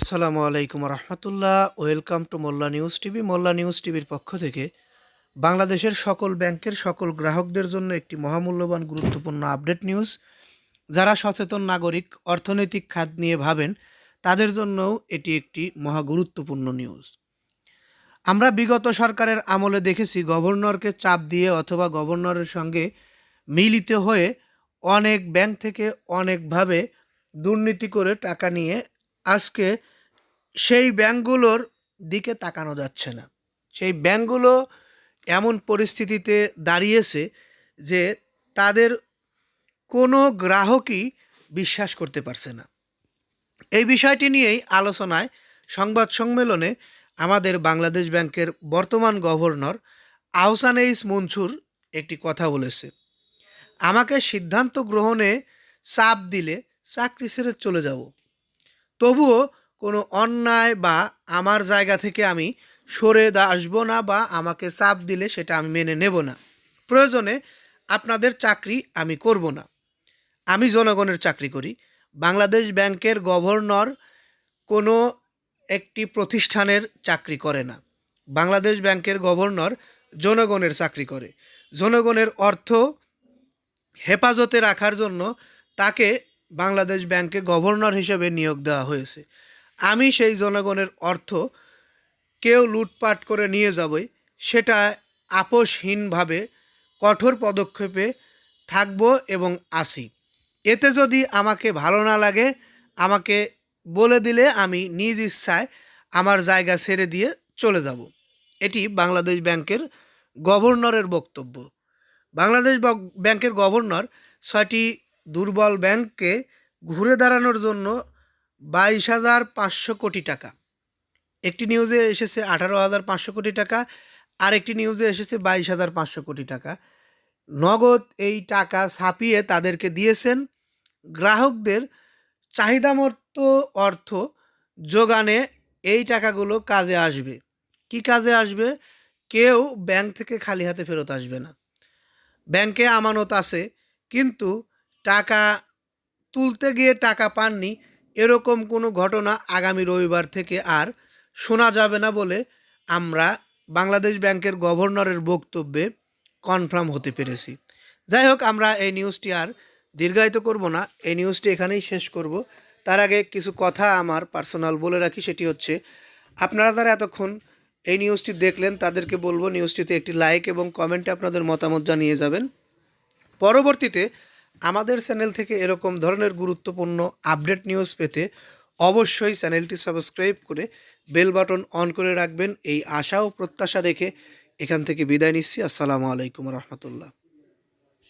আসসালামু আলাইকুম রহমতুল্লাহ। Welcome to Molla news TV. Molla news টিভির পক্ষ থেকে বাংলাদেশের সকল ব্যাংকের সকল গ্রাহকদের জন্য একটি মহামূল্যবান গুরুত্বপূর্ণ আপডেট নিউজ। যারা সচেতন নাগরিক, অর্থনৈতিক খাত নিয়ে ভাবেন, তাদের জন্যও এটি একটি মহা গুরুত্বপূর্ণ নিউজ। আমরা বিগত সরকারের আমলে দেখেছি, গভর্নরকে চাপ দিয়ে অথবা গভর্নরের সঙ্গে মিলিত হয়ে অনেক ব্যাংক থেকে অনেকভাবে দুর্নীতি করে টাকা নিয়ে আজকে সেই ব্যাংকগুলোর দিকে তাকানো যাচ্ছে না। সেই ব্যাংকগুলো এমন পরিস্থিতিতে দাঁড়িয়েছে যে তাদের কোনো গ্রাহকই বিশ্বাস করতে পারছে না। এই বিষয়টি নিয়েই আলোচনায় সংবাদ সম্মেলনে আমাদের বাংলাদেশ ব্যাংকের বর্তমান গভর্নর আহসান এইস মনসুর একটি কথা বলেছে, আমাকে সিদ্ধান্ত গ্রহণে চাপ দিলে চাকরি ছেড়ে চলে যাব। তবুও কোনো অন্যায় বা আমার জায়গা থেকে আমি সরে আসব না বা আমাকে চাপ দিলে সেটা আমি মেনে নেব না। প্রয়োজনে আপনাদের চাকরি আমি করব না। আমি জনগণের চাকরি করি। বাংলাদেশ ব্যাংকের গভর্নর কোনো একটি প্রতিষ্ঠানের চাকরি করে না। বাংলাদেশ ব্যাংকের গভর্নর জনগণের চাকরি করে। জনগণের অর্থ হেফাজতে রাখার জন্য তাকে বাংলাদেশ ব্যাংকে গভর্নর হিসেবে নিয়োগ দেওয়া হয়েছে। আমি সেই জনগণের অর্থ কেউ লুটপাট করে নিয়ে যাবে সেটা আপোষহীনভাবে কঠোর পদক্ষেপে থাকব এবং আসি। এতে যদি আমাকে ভালো না লাগে, আমাকে বলে দিলে আমি নিজ ইচ্ছায় আমার জায়গা ছেড়ে দিয়ে চলে যাব। এটি বাংলাদেশ ব্যাংকের গভর্নরের বক্তব্য। বাংলাদেশ ব্যাংকের গভর্নর ছয়টি দুর্বল ব্যাংককে ঘুরে দাঁড়ানোর জন্য বাইশ হাজার পাঁচশো কোটি টাকা। একটি নিউজে এসেছে আঠারো হাজার পাঁচশো কোটি টাকা আর একটি নিউজে এসেছে বাইশ হাজার পাঁচশো কোটি টাকা। নগদ এই টাকা ছাপিয়ে তাদেরকে দিয়েছেন গ্রাহকদের চাহিদামতো অর্থ যোগানে এই টাকাগুলো কাজে আসবে। কি কাজে আসবে? কেউ ব্যাংক থেকে খালি হাতে ফেরত আসবে না। ব্যাংকে আমানত আছে, কিন্তু টাকা তুলতে গিয়ে টাকা পাননি এরকম কোনো ঘটনা আগামী রবিবার থেকে আর শোনা যাবে না বলে আমরা বাংলাদেশ ব্যাংকের গভর্নরের বক্তব্যে কনফার্ম হতে পেরেছি। যাই হোক, আমরা এই নিউজটি আর দীর্ঘায়িত করব না। এই নিউজটি এখানেই শেষ করব। তার আগে কিছু কথা আমার পার্সোনাল বলে রাখি, সেটি হচ্ছে আপনারা যারা এতক্ষণ এই নিউজটি দেখলেন, তাদেরকে বলব নিউজটিতে একটি লাইক এবং কমেন্টে আপনাদের মতামত জানিয়ে যাবেন। পরবর্তীতে আমাদের চ্যানেল থেকে এরকম ধরনের গুরুত্বপূর্ণ আপডেট নিউজ পেতে অবশ্যই চ্যানেলটি সাবস্ক্রাইব করে বেল বাটন অন করে রাখবেন। এই আশা ও প্রত্যাশা রেখে এখান থেকে বিদায় নিচ্ছি। আসসালামু আলাইকুম রহমতুল্লাহ।